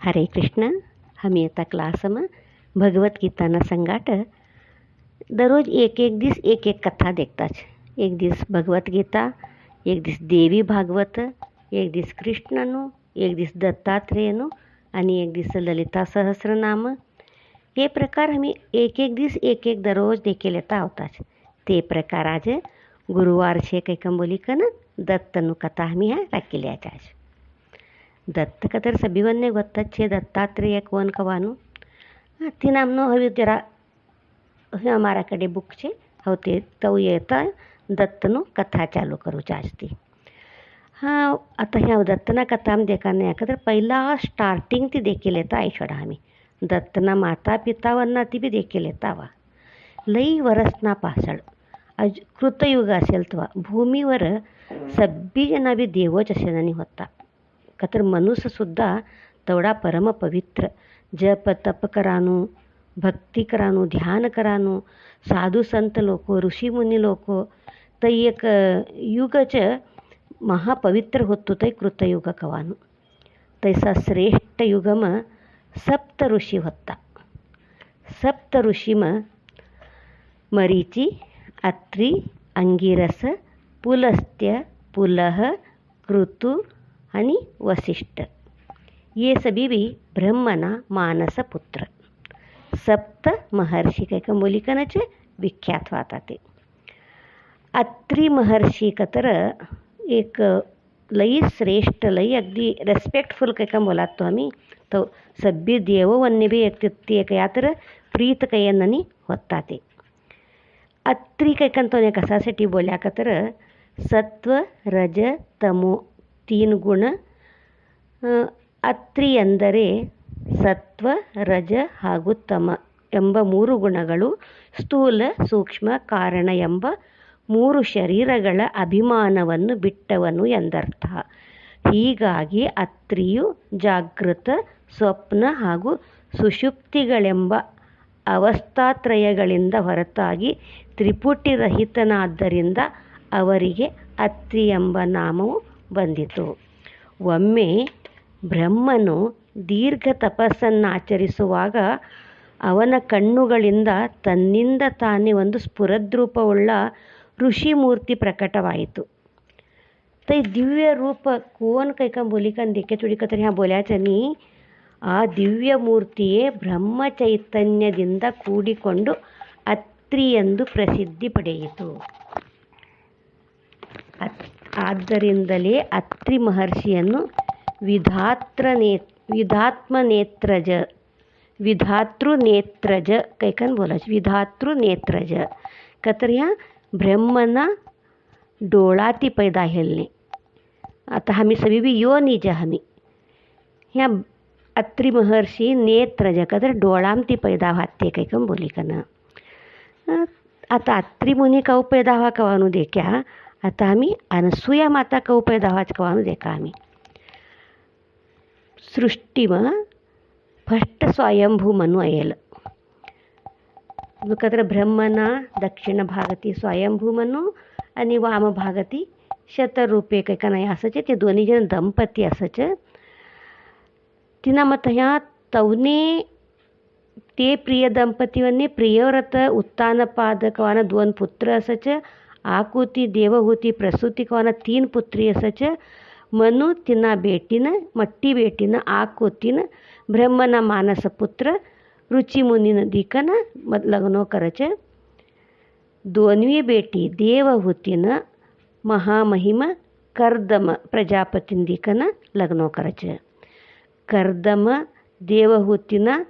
हरे कृष्ण हमें आता क्लासमा भगवद्गीताना संगाट। दरोज एक एक दिस एक एक कथा देखता है एक दिस भगवदगीता एक दिस देवी भागवत, एक दिस कृष्णन, एक दिस दत्तात्रेयनु एक दिस ललिता सहस्रनाम। ये प्रकार हमें एक एक दिस एक एक दरोज देखे लेता होता है ते प्रकार आज गुरुवार से काही कंबोलीकन दत्तनु कथा आम्ही ह्या टाकिल्याच्या దత్తకథరి శివన్నే గొత్తచ్చే దత్తాత్రేయ కోన్కవాను తినామ్నో హవి జర અમારા કડે બુક છે હવે તે તવએ હતા દત્તનું કથા ચાલू करू આજથી हां आता ह्या दत्तना कथा आम्ही देखाने आहे तर पहिला स्टार्टिंग ती देखील येता ऐशोडा आम्ही दत्तना माता पितावरना ती बी देखील येतावा लई वरसना पासड अज कृतयुग असेल तेव्हा भूमीवर सब्बी जना बी देवच असे होता का तर मनुष्यसुद्धा तेवढा परमपवित्र जप तप करानू भक्ती करानू ध्यान करानू साधू संत लोक ऋषीमुनी लोक तर एक युगच महापवित्र होतो ते कृतयुग कवानु तैसा श्रेष्ठ युगम सप्त ऋषी होता सप्त ऋषीम मरीची अत्री अंगिरस पुलस्त्य पुलह कृतु आणि वसिष्ठ ये सभी भी ब्रह्मना मानस पुत्र सप्त महर्षी काही का मुलिकनचे विख्यात वाता ते अत्री महर्षी कतर एक लई श्रेष्ठ लई अगदी रेस्पेक्टफुल काही का बोलातो आम्ही तो सभ्य देववन्य बी एक ते एक यातर प्रीत कयन्ननी होता ते अत्री कैकंतोने कशासाठी बोल्या का तर सत्व रज तमो ತೀನ್ ಗುಣ ಅತ್ರಿ ಎಂದರೆ ಸತ್ವ, ರಜ ಹಾಗೂ ತಮ ಎಂಬ ಮೂರು ಗುಣಗಳು ಸ್ಥೂಲ, ಸೂಕ್ಷ್ಮ, ಕಾರಣ ಎಂಬ ಮೂರು ಶರೀರಗಳ ಅಭಿಮಾನವನ್ನು ಬಿಟ್ಟವನು ಎಂದರ್ಥ. ಹೀಗಾಗಿ ಅತ್ರಿಯು ಜಾಗೃತ, ಸ್ವಪ್ನ ಹಾಗೂ ಸುಷುಪ್ತಿಗಳೆಂಬ ಅವಸ್ಥಾತ್ರಯಗಳಿಂದ ಹೊರತಾಗಿ ತ್ರಿಪುಟಿರಹಿತನಾದ್ದರಿಂದ ಅವರಿಗೆ ಅತ್ರಿ ಎಂಬ ನಾಮವು ಬಂದಿತು. ಒಮ್ಮೆ ಬ್ರಹ್ಮನು ದೀರ್ಘ ತಪಸ್ಸನ್ನು ಆಚರಿಸುವಾಗ ಅವನ ಕಣ್ಣುಗಳಿಂದ ತನ್ನಿಂದ ತಾನೇ ಒಂದು ಸ್ಫುರದ್ರೂಪವುಳ್ಳ ಋಷಿ ಮೂರ್ತಿ ಪ್ರಕಟವಾಯಿತು. ತೈ ದಿವ್ಯ ರೂಪ ಕೋನ್ ಕೈಕಂಬ ಬೋಲಿಕನ್ ದಿಕ್ಕೆ ಹಾಂ ಹಾ ಬೋಲ್ಯಾಚನಿ? ಆ ದಿವ್ಯ ಮೂರ್ತಿಯೇ ಬ್ರಹ್ಮ ಚೈತನ್ಯದಿಂದ ಕೂಡಿಕೊಂಡು ಅತ್ರಿ ಎಂದು ಪ್ರಸಿದ್ಧಿ ಪಡೆಯಿತು. ಆದ್ದರಿಂದಲೇ ಅತ್ರಿ ಮಹರ್ಷಿಯನ್ನು ವಿಧಾತ್ರ ನೇ ವಿಧಾತ್ಮ ನೇತ್ರಜ विधातृ नेत्रज कैकन बोलायचं विधातृ नेत्रज का तर ह्या ब्रह्मना डोळाती पैदा हेलणे आता आम्ही सभी बी यो निज आम्ही ह्या अत्री महर्षी नेत्रज का तर डोळामती पैदा व्हाते कैकन बोली का ना आता अत्री मुनी कौ पैदा व्हा कवानू देख्या आता आम्ही अनसूया माता कौ पैदा व्हाच कवानू देखा आम्ही सृष्टीमा ಫಸ್ಟ್ ಸ್ವಯಂಭೂ ಮನು ಅಯ್ಯಲ್ ಬೇಕಾದ್ರೆ ಬ್ರಹ್ಮನ ದಕ್ಷಿಣ भागती स्वयंभू मनु आणि वाम भागती शतरूपे काही का नाही असंच ते दोन्ही जण दंपती असंच तिनं मग ह्या तवने ते प्रिय दंपतीवरने प्रियव्रत उत्तानपाद कवाना दोन पुत्र असच आकुती देवहूती प्रसूती कवाना तीन पुत्री असच मनु तिना बेटीनं मट्टी बेटीनं आकुतीनं ब्रह्मना मानस पुत्र ऋचिमुनीनं दिकनं मग लग्न करायचं दोनवी बेटी देवहूतीनं महामहिम कर्दम प्रजापतीन दिकनं लग्न करायचं कर्दम देवहूतीनं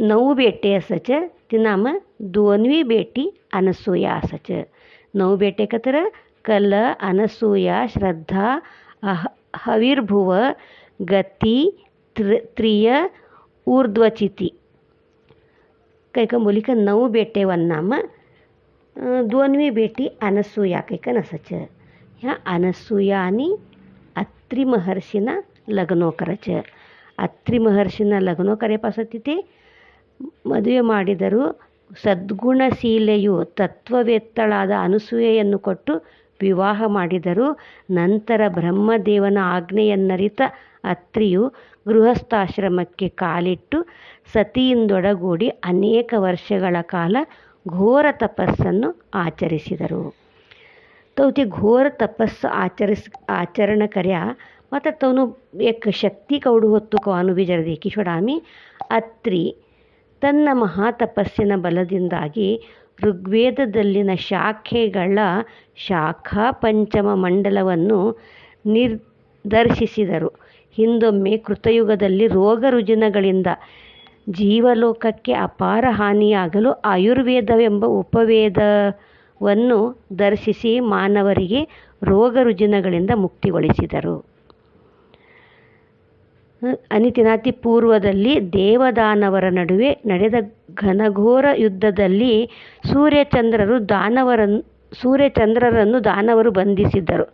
नऊ बेटे നാം बेटी अनसूया असच नऊ बेटे एकत्र कल अनसूया श्रद्धा अह हविर्भुव गती त्र त्रिय ऊर्ध्वचिती। कैक का नऊ बेटे वन्नाम दोनवी बेटी अनसूया कैक नसच ह्या अनसूया आणि अत्रिमहर्षीना लग्नो करायचं अत्रिमहर्षीना लग्नो करेपासून तिथे ಮದುವೆ ಮಾಡಿದರು ಸದ್ಗುಣಶೀಲೆಯು ತತ್ವವೇತ್ತಳಾದ ಅನಸೂಯೆಯನ್ನು ಕೊಟ್ಟು ವಿವಾಹ ಮಾಡಿದರು ನಂತರ ಬ್ರಹ್ಮದೇವನ ಆಜ್ಞೆಯನ್ನರಿತ ಅತ್ರಿಯು ಗೃಹಸ್ಥಾಶ್ರಮಕ್ಕೆ ಕಾಲಿಟ್ಟು ಸತಿಯಿಂದೊಡಗೂಡಿ ಅನೇಕ ವರ್ಷಗಳ ಕಾಲ ಘೋರ ತಪಸ್ಸನ್ನು ಆಚರಿಸಿದರು. ತೌತಿ ಘೋರ ತಪಸ್ಸು ಆಚರಿಸ್, ಆಚರಣ ಕರ್ಯ, ಮತ್ತು ತವನು ಏಕ ಶಕ್ತಿ ಕೌಡು ಹೊತ್ತು ಕಾನು ಬೀಜರದಿ ಕಿಶೋಡಾಮಿ ಅತ್ರಿ ತನ್ನ ಮಹಾತಪಸ್ಸಿನ ಬಲದಿಂದಾಗಿ ಋಗ್ವೇದದಲ್ಲಿನ ಶಾಖೆಗಳ ಶಾಖಾ ಪಂಚಮ ಮಂಡಲವನ್ನು ನಿರ್ದರ್ಶಿಸಿದರು ಹಿಂದೊಮ್ಮೆ ಕೃತಯುಗದಲ್ಲಿ ರೋಗ ರುಜಿನಗಳಿಂದ ಜೀವಲೋಕಕ್ಕೆ ಅಪಾರ ಹಾನಿಯಾಗಲು ಆಯುರ್ವೇದವೆಂಬ ಉಪವೇದವನ್ನು ದರ್ಶಿಸಿ ಮಾನವರಿಗೆ ರೋಗ ರುಜಿನಗಳಿಂದ ಮುಕ್ತಿಗೊಳಿಸಿದರು. ಅನಿತಿನಾತಿ ಪೂರ್ವದಲ್ಲಿ ದೇವದಾನವರ ನಡುವೆ ನಡೆದ ಘನಘೋರ ಯುದ್ಧದಲ್ಲಿ ಸೂರ್ಯಚಂದ್ರರು ದಾನವರನ್ನು ಸೂರ್ಯಚಂದ್ರರನ್ನು ದಾನವರು ಬಂಧಿಸಿದ್ದರು.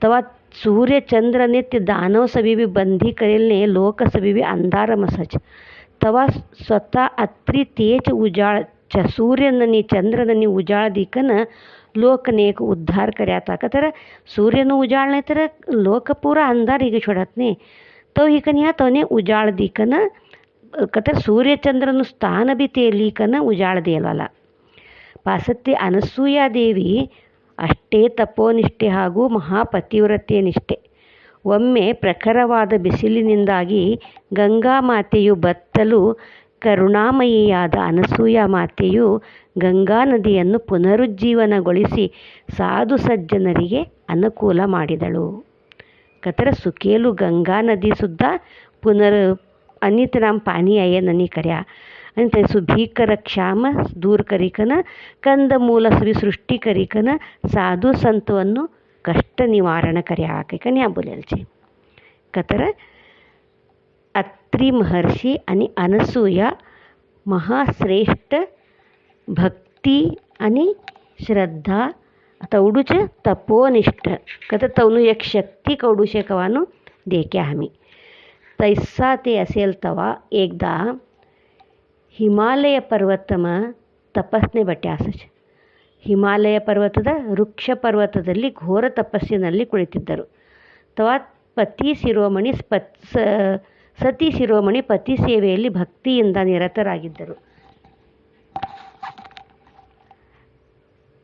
ತವಾ ಸೂರ್ಯಚಂದ್ರ ನಿತ್ಯ ದಾನವ ಸಭಿವಿ ಬಂಧಿ ಕರೆಯಲ್ಲಿ ಲೋಕ ಅಂಧಾರ ಮಸಜ್ ತವಾ ಸ್ವತಃ ಅತ್ರಿ ತೇಜ ಉಜಾಳ ಚ ಸೂರ್ಯನನಿ ಚಂದ್ರನನಿ ಉಜಾಳ ದೀಕನ ಲೋಕನೇಕ ಉದ್ಧಾರ ಕರ್ಯಾತಾಕತ್ತಾರ ಸೂರ್ಯನು ಉಜಾಳನೇತರ ಲೋಕ ಪೂರ ಅಂಧಾರ ಈಗ ಚೊಡತ್ನಿ तो हिकन या तवने उजाड़ दी कन ಸೂರ್ಯಚಂದ್ರನು ಸ್ಥಾನ ಬಿತಿಯಲ್ಲಿ ಕನ ಉಜಾಳದೇವಲ್ಲ ಪಾಸತ್ತಿ ಅನಸೂಯಾದೇವಿ ಅಷ್ಟೇ ತಪೋನಿಷ್ಠೆ ಹಾಗೂ ಮಹಾಪತಿವ್ರತೆಯ ನಿಷ್ಠೆ. ಒಮ್ಮೆ ಪ್ರಖರವಾದ ಬಿಸಿಲಿನಿಂದಾಗಿ ಗಂಗಾ ಮಾತೆಯು ಬತ್ತಲು ಕರುಣಾಮಯಿಯಾದ ಅನಸೂಯ ಮಾತೆಯು ಗಂಗಾ ನದಿಯನ್ನು ಪುನರುಜ್ಜೀವನಗೊಳಿಸಿ ಸಾಧು ಸಜ್ಜನರಿಗೆ ಅನುಕೂಲ ಮಾಡಿದಳು. ಕತ್ತರ ಸುಕೇಲು ಗಂಗಾ ನದಿ ಸುದ್ದ ಪುನರ್ ಅನಿತ ನಮ್ಮ ಪಾನಿ ಅಯ್ಯ ನನಿ ಕರ್ಯ. ಅಂತ ಸುಭೀಕರ ಕ್ಷಾಮ, ದೂರ ಕರಿಕನ, ಕಂದ ಮೂಲ ಸುರಿ ಸೃಷ್ಟಿ ಕರಿಕನ, ಸಾಧು ಸಂತವನ್ನು ಕಷ್ಟ ನಿವಾರಣ ಕರೆಯ ಹಾಕೈಕನ ಬುಲೇಲ್ಜಿ ಕತ್ತರ ಅತ್ರಿ ಮಹರ್ಷಿ ಅನಿ ಅನಸೂಯ, ಮಹಾಶ್ರೇಷ್ಠ ಭಕ್ತಿ ಅನಿ ಶ್ರದ್ಧಾ तवडूच तपोनिष्ठ कतर तवनु एक शक्ती कवडू शकवानु देख्या आम्ही तैसा ते असेल तवा एकदा ಹಿಮಾಲಯ ಪರ್ವತಮ ತಪಸ್ನೆ ಬಟ್ಯಾಸಚ ಹಿಮಾಲಯ ಪರ್ವತದ ವೃಕ್ಷ ಪರ್ವತದಲ್ಲಿ ಘೋರ ತಪಸ್ಸಿನಲ್ಲಿ ಕುಳಿತಿದ್ದರು ತವಾ ಪತಿ ಶಿರೋಮಣಿ ಪತ್ ಸತಿ ಶಿರೋಮಣಿ ಪತಿ ಸೇವೆಯಲ್ಲಿ ಭಕ್ತಿಯಿಂದ ನಿರತರಾಗಿದ್ದರು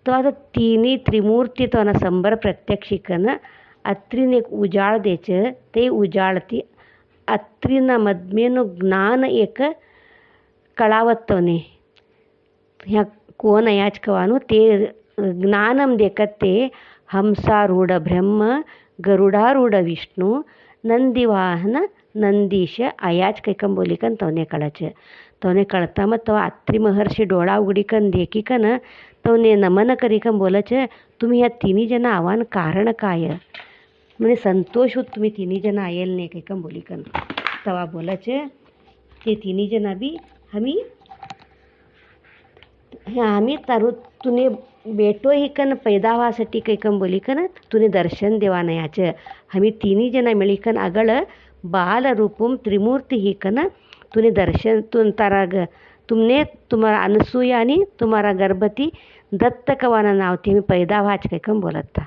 તો આ તો તીની ત્રિમૂર્તિ તો આના સંબર પ્રત્યક્ષિકન અત્રિને એક ઉજાળ દે છે તે ઉજાળથી અત્રિના મધ્યનું જ્ઞાન એક કળાવત્તોને ત્યાં કોણ અહીંયા જ કહેવાનું તે જ્ઞાનમ દેખતે હંસારૂઢ બ્રહ્મ ગરુડારૂઢ વિષ્ણુ ನಂದಿವಾಹನ ನಂದೀಶ ಅಯಾಜ್ ಕೈಕಂಬೋಲಿಕನ್ ತವನೇ ಕಳಚ तवने कळता मग तेव्हा अत्री महर्षी डोळा उघडीकन देखिकन तवने नमन करीकन बोलच तुम्ही ह्या तिन्ही जण आव्हान कारण काय? म्हणजे संतोष होत तुम्ही तिन्ही जण आयल नाही कैकन बोलिकन तवा बोलच ते तिन्ही जण बी आम्ही आम्ही तारू तुने बेटो हिकन पैदा व्हासाठी कैकन बोलिकन तुने दर्शन देवा देवानयाचं आम्ही तिन्ही जण मिळीकन आगळ बालरूपम त्रिमूर्ती हिकन तुने दर्शन तुन तारा ग तुमने तुम्हारा अनसूया आणि तुम्हारा गर्भवती दत्त नाव नावती मी पैदा वाच काय कम बोलत था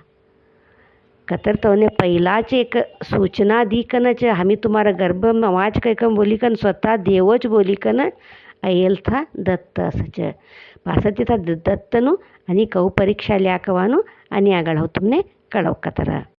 कतर तवने पहिलाच एक सूचना दी कनच हमी तुम्हाला गर्भ वाच काय कम बोली कन स्वतः देवच बोली कन अयल था दत्त असंच असं तिथं दत्तनू आणि कौ परीक्षा ल्याकवानू आणि आगाळ हो तुमने कळव कतर.